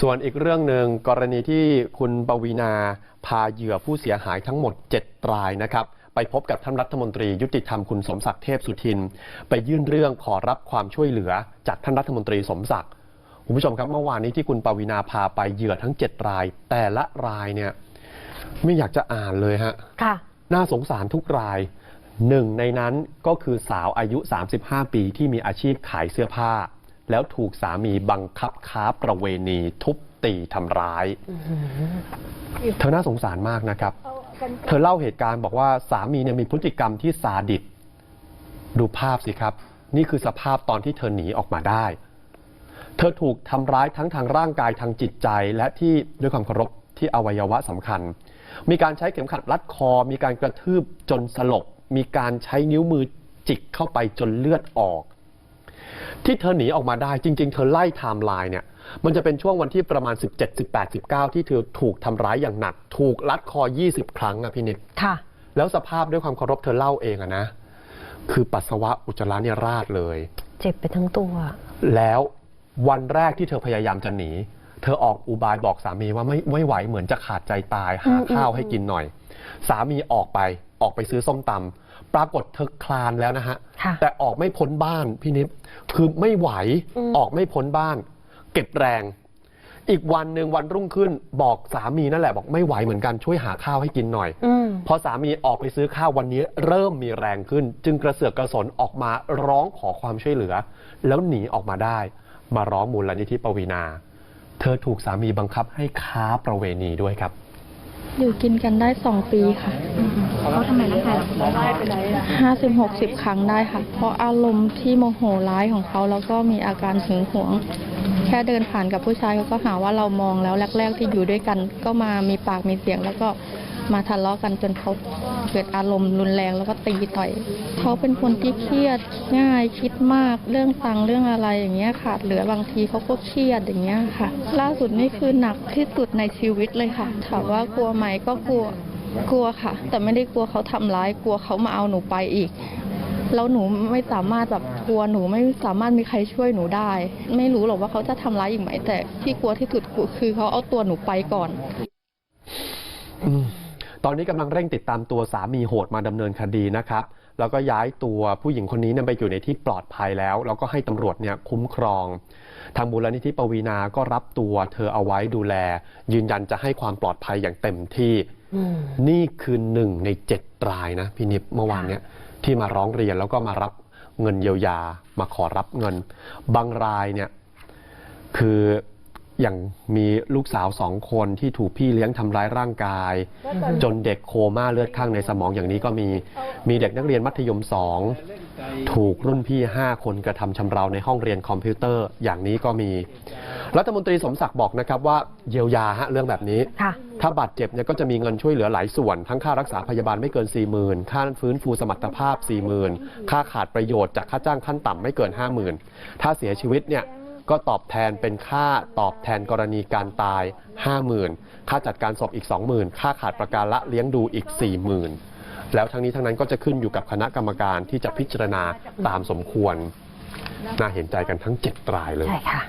ส่วนอีกเรื่องหนึ่งกรณีที่คุณปวีนาพาเหยื่อผู้เสียหายทั้งหมด 7 รายนะครับ ไปพบกับท่านรัฐมนตรียุติธรรมคุณสมศักดิ์เทพสุทิน ไปยื่นเรื่องขอรับความช่วยเหลือจากท่านรัฐมนตรีสมศักดิ์คุณผู้ชมครับเมื่อวานนี้ที่คุณปวีนาพาไปเหยื่อทั้ง 7 ราย แต่ละรายเนี่ยไม่อยากจะอ่านเลยฮะค่ะ น่าสงสารทุกรายหนึ่งในนั้นก็คือสาวอายุ 35 ปีที่มีอาชีพขายเสื้อผ้า แล้วถูกสามีบังคับค้าประเวณีทุบตีทำร้าย เธอน่าสงสารมากนะครับ เธอเล่าเหตุการณ์บอกว่าสามีเนี่ยมีพฤติกรรมที่ซาดิสดูภาพสิครับ นี่คือสภาพตอนที่เธอหนีออกมาได้ เธอถูกทำร้ายทั้งทางร่างกายทางจิตใจและที่ด้วยความเคารพที่อวัยวะสำคัญ มีการใช้เข็มขัดรัดคอ มีการกระทืบจนสลบ มีการใช้นิ้วมือจิกเข้าไปจนเลือดออก ที่เธอหนีออกมาได้จริง ๆ เธอไล่ไทม์ไลน์เนี่ยมันจะเป็นช่วงวันที่ประมาณ 17 18 19 ที่เธอถูกทำร้ายอย่างหนัก ถูกรัดคอ 20 ครั้งอะพี่นิดค่ะ แล้วสภาพด้วยความเคารพเธอเล่าเองอะนะ คือปัสสาวะอุจจาระเนี่ยราดเลย เจ็บไปทั้งตัว แล้ววันแรกที่เธอพยายามจะหนี เธอออกอุบายบอกสามีว่าไม่ไม่ไหวเหมือนจะขาดใจตาย หาอืมข้าวอืมให้กินหน่อย สามีออกไปออกไปซื้อส้มตำ ปรากฏเธอคลานแล้วนะฮะ ค่ะแต่ออกไม่พ้นบ้านพี่นิดคือไม่ไหวอืม ออกไม่พ้นบ้าน เก็บแรง อีกวันหนึ่งวันรุ่งขึ้นบอกสามีนั่นแหละบอกไม่ไหวเหมือนกันช่วยหาข้าวให้กินหน่อย อืม พอสามีออกไปซื้อข้าววันนี้เริ่มมีแรงขึ้น จึงกระเสือกกระสนออกมาร้องขอความช่วยเหลือ แล้วหนีออกมาได้ มาร้องมูลนิธิปวีนา เธอถูกสามีบังคับให้ค้าประเวณีด้วยครับ อยู่กินกันได้สองปีค่ะเขาทำไมร่างกายเราห้าสิบหกสิบครั้งได้ค่ะ เพราะอารมณ์ที่โมโหร้ายของเขาแล้วก็มีอาการหึงหวง แค่เดินผ่านกับผู้ชายเขาก็หาว่าเรามองแล้วแรก ๆ ที่อยู่ด้วยกัน ก็มามีปากมีเสียงแล้วก็ มาทะเลาะกันจนเขาเกิดอารมณ์รุนแรงแล้วก็ตีต่อยเขาเป็นคนที่เครียดง่ายคิดมากเรื่องตังเรื่องอะไรอย่างเงี้ยค่ะเหลือบางทีเขาก็เครียดอย่างเงี้ยค่ะ ล่าสุดนี่คือหนักที่สุดในชีวิตเลยค่ะถามว่ากลัวไหมก็กลัวกลัวค่ะ แต่ไม่ได้กลัวเขาทำร้ายกลัวเขามาเอาหนูไปอีกแล้วหนูไม่สามารถแบบกลัวหนูไม่สามารถมีใครช่วยหนูได้ ไม่รู้หรอกว่าเขาจะทำร้ายอีกไหมแต่ที่กลัวที่สุดคือเขาเอาตัวหนูไปก่อน ตอนนี้กำลังเร่งติดตามตัวสามีโหดมาดำเนินคดีนะครับ แล้วก็ย้ายตัวผู้หญิงคนนี้เนี่ยไปอยู่ในที่ปลอดภัยแล้ว แล้วก็ให้ตำรวจเนี่ยคุ้มครอง ทางมูลนิธิปวีนาก็รับตัวเธอเอาไว้ดูแล ยืนยันจะให้ความปลอดภัยอย่างเต็มที่อืมนี่คือหนึ่งในเจ็ดรายนะพี่นิบเมื่อวานเนี้ยที่มาร้องเรียนแล้วก็มารับเงินเยียวยามาขอรับเงิน บางรายเนี่ยคือ อย่างมีลูกสาวสองคนที่ถูกพี่เลี้ยงทำร้ายร่างกาย จนเด็กโคม่าเลือดข้างในสมองอย่างนี้ก็มีมีเด็กนักเรียนมัธยมสองถูกรุ่นพี่ 5 คนกระทำชำเราในห้องเรียนคอมพิวเตอร์อย่างนี้ก็มี รัฐมนตรีสมศักดิ์บอกนะครับว่าเยียวยาฮะเรื่องแบบนี้ค่ะถ้าบาดเจ็บเนี่ยก็จะมีเงินช่วยเหลือหลายส่วน ทั้งค่ารักษาพยาบาลไม่เกิน 40,000 ค่าฟื้นฟูสมรรถภาพ 40,000 ค่าขาดประโยชน์จากค่าจ้างขั้นต่ำไม่เกิน 50,000 ถ้าเสียชีวิตเนี่ย ก็ตอบแทนเป็นค่าตอบแทนกรณีการตาย 50,000 ค่าจัดการศพอีก 20,000 ค่าขาดประกันละเลี้ยงดูอีก 40,000 แล้วทั้งนี้ทั้งนั้นก็จะขึ้นอยู่กับคณะกรรมการที่จะพิจารณาตามสมควร น่าเห็นใจกันทั้ง 7 รายเลย